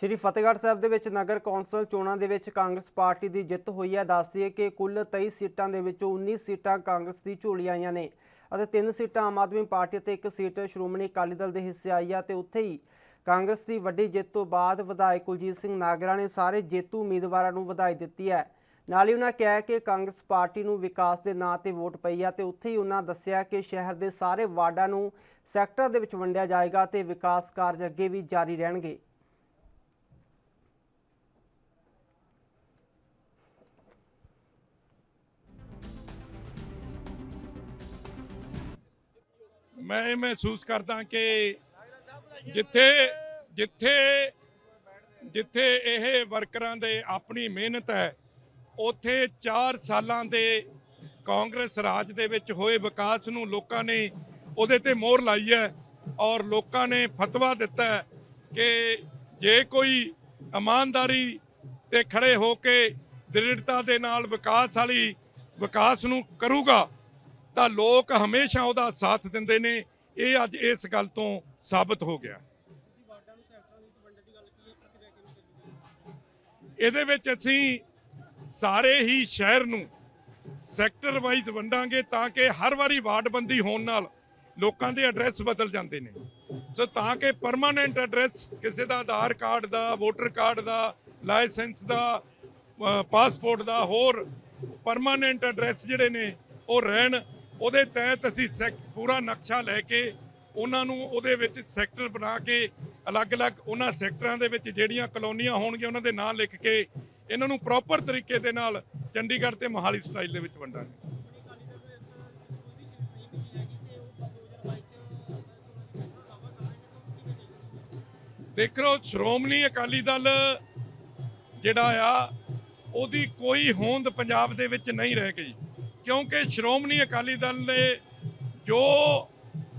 ਸ਼੍ਰੀ ਫਤਿਹਗੜ੍ਹ ਸਾਹਿਬ ਦੇ ਵਿੱਚ ਨਗਰ ਕੌਂਸਲ ਚੋਣਾਂ ਦੇ ਵਿੱਚ ਕਾਂਗਰਸ ਪਾਰਟੀ ਦੀ ਜਿੱਤ ਹੋਈ ਹੈ। ਦੱਸਦੀ ਹੈ ਕਿ ਕੁੱਲ 23 ਸੀਟਾਂ ਦੇ ਵਿੱਚੋਂ 19 ਸੀਟਾਂ ਕਾਂਗਰਸ ਦੀ ਝੋਲੀ ਆਈਆਂ ਨੇ ਅਤੇ ਤਿੰਨ ਸੀਟਾਂ ਆਮ ਆਦਮੀ ਪਾਰਟੀ ਅਤੇ ਇੱਕ ਸੀਟ ਸ਼੍ਰੋਮਣੀ ਅਕਾਲੀ ਦਲ ਦੇ ਹਿੱਸੇ ਆਈ ਹੈ ਤੇ ਉੱਥੇ ਹੀ ਕਾਂਗਰਸ ਦੀ ਵੱਡੀ ਜਿੱਤ ਤੋਂ ਬਾਅਦ ਵਿਧਾਇਕ ਕੁਲਜੀਤ ਸਿੰਘ ਨਾਗਰਾ ਨੇ ਸਾਰੇ ਜੇਤੂ ਉਮੀਦਵਾਰਾਂ ਨੂੰ ਵਧਾਈ ਦਿੱਤੀ ਹੈ। ਨਾਲ ਹੀ ਉਹਨਾਂ ਕਿਹਾ ਕਿ ਕਾਂਗਰਸ ਪਾਰਟੀ ਨੂੰ ਵਿਕਾਸ ਦੇ ਨਾਂ ਤੇ ਵੋਟ ਪਈ ਆ ਤੇ ਉੱਥੇ ਹੀ ਉਹਨਾਂ ਦੱਸਿਆ ਕਿ ਸ਼ਹਿਰ ਦੇ ਸਾਰੇ ਵਾਰਡਾਂ ਨੂੰ ਸੈਕਟਰ ਦੇ ਵਿੱਚ ਵੰਡਿਆ ਜਾਏਗਾ ਤੇ ਵਿਕਾਸ ਕਾਰਜ ਅੱਗੇ ਵੀ ਜਾਰੀ ਰਹਿਣਗੇ। ਮੈਂ ਇਹ ਮਹਿਸੂਸ ਕਰਦਾ ਕਿ ਜਿੱਥੇ ਜਿੱਥੇ ਜਿੱਥੇ ਇਹ ਵਰਕਰਾਂ ਦੇ ਆਪਣੀ ਮਿਹਨਤ ਹੈ, ਉੱਥੇ 4 ਸਾਲਾਂ ਦੇ ਕਾਂਗਰਸ ਰਾਜ ਦੇ ਵਿੱਚ ਹੋਏ ਵਿਕਾਸ ਨੂੰ ਲੋਕਾਂ ਨੇ ਉਹਦੇ ਤੇ ਮੋਹਰ ਲਾਈ ਹੈ ਔਰ ਲੋਕਾਂ ਨੇ ਫਤਵਾ ਦਿੱਤਾ ਕਿ ਜੇ ਕੋਈ ਇਮਾਨਦਾਰੀ ਤੇ ਖੜੇ ਹੋ ਕੇ ਦ੍ਰਿੜਤਾ ਦੇ ਨਾਲ ਵਿਕਾਸ ਵਾਲੀ, ਵਿਕਾਸ ਨੂੰ ਕਰੂਗਾ ਤਾਂ ਲੋਕ ਹਮੇਸ਼ਾ ਉਹਦਾ ਸਾਥ ਦਿੰਦੇ ਨੇ। ਇਹ ਅੱਜ ਇਸ ਗੱਲ ਤੋਂ ਸਾਬਤ ਹੋ ਗਿਆ। ਇਹਦੇ ਵਿੱਚ ਅਸੀਂ ਸਾਰੇ ਹੀ ਸ਼ਹਿਰ ਨੂੰ ਸੈਕਟਰ ਵਾਈਜ਼ ਵੰਡਾਂਗੇ ਤਾਂ ਕਿ ਹਰ ਵਾਰੀ ਵਾਰਡਬੰਦੀ ਹੋਣ ਨਾਲ ਲੋਕਾਂ ਦੇ ਐਡਰੈਸ ਬਦਲ ਜਾਂਦੇ ਨੇ। ਸੋ ਤਾਂ ਕਿ ਪਰਮਾਨੈਂਟ ਐਡਰੈਸ ਕਿਸੇ ਦਾ ਆਧਾਰ ਕਾਰਡ ਦਾ ਵੋਟਰ ਕਾਰਡ ਦਾ ਲਾਇਸੈਂਸ ਦਾ ਪਾਸਪੋਰਟ ਦਾ, ਹੋਰ ਪਰਮਾਨੈਂਟ ਐਡਰੈਸ ਜਿਹੜੇ ਨੇ ਉਹ ਰਹਿਣ। ਉਹਦੇ ਤਹਿਤ ਅਸੀਂ ਸੈਕ- ਪੂਰਾ ਨਕਸ਼ਾ ਲੈ ਕੇ ਉਹਨਾਂ ਨੂੰ ਉਹਦੇ ਵਿੱਚ ਸੈਕਟਰ ਬਣਾ ਕੇ ਅਲੱਗ-ਅਲੱਗ ਉਹਨਾਂ ਸੈਕਟਰਾਂ ਦੇ ਵਿੱਚ ਜਿਹੜੀਆਂ ਕਲੋਨੀਆਂ ਹੋਣਗੀਆਂ ਉਹਨਾਂ ਦੇ ਨਾਂ ਲਿਖ ਕੇ ਇਹਨਾਂ ਨੂੰ ਪ੍ਰੋਪਰ ਤਰੀਕੇ ਦੇ ਨਾਲ ਚੰਡੀਗੜ੍ਹ ਤੇ ਮੋਹਾਲੀ ਸਟਾਈਲ ਦੇ ਵਿੱਚ ਵੰਡਾਂਗੇ। ਦੇਖ ਲਓ ਸ਼੍ਰੋਮਣੀ ਅਕਾਲੀ ਦਲ ਜਿਹੜਾ ਆ, ਉਹਦੀ ਕੋਈ ਹੋਂਦ ਪੰਜਾਬ ਦੇ ਵਿੱਚ ਨਹੀਂ ਰਹਿ ਗਈ। ਕਿਉਂਕਿ ਸ਼੍ਰੋਮਣੀ ਅਕਾਲੀ ਦਲ ਨੇ ਜੋ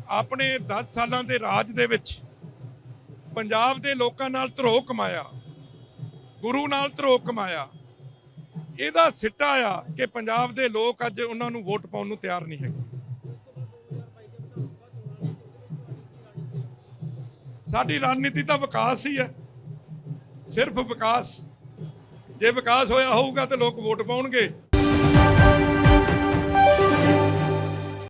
ਆਪਣੇ 10 ਸਾਲਾਂ ਦੇ ਰਾਜ ਦੇ ਵਿੱਚ ਪੰਜਾਬ ਦੇ ਲੋਕਾਂ ਨਾਲ ਧਰੋਹ ਕਮਾਇਆ, ਗੁਰੂ ਨਾਲ ਧਰੋਹ ਕਮਾਇਆ, ਇਹਦਾ ਸਿੱਟਾ ਆ ਕਿ ਪੰਜਾਬ ਦੇ ਲੋਕ ਅੱਜ ਉਹਨਾਂ ਨੂੰ ਵੋਟ ਪਾਉਣ ਨੂੰ ਤਿਆਰ ਨਹੀਂ ਹੈਗੇ। ਸਾਡੀ ਰਣਨੀਤੀ ਤਾਂ ਵਿਕਾਸ ਹੀ ਹੈ, ਸਿਰਫ ਵਿਕਾਸ। ਜੇ ਵਿਕਾਸ ਹੋਇਆ ਹੋਊਗਾ ਤੇ ਲੋਕ ਵੋਟ ਪਾਉਣਗੇ।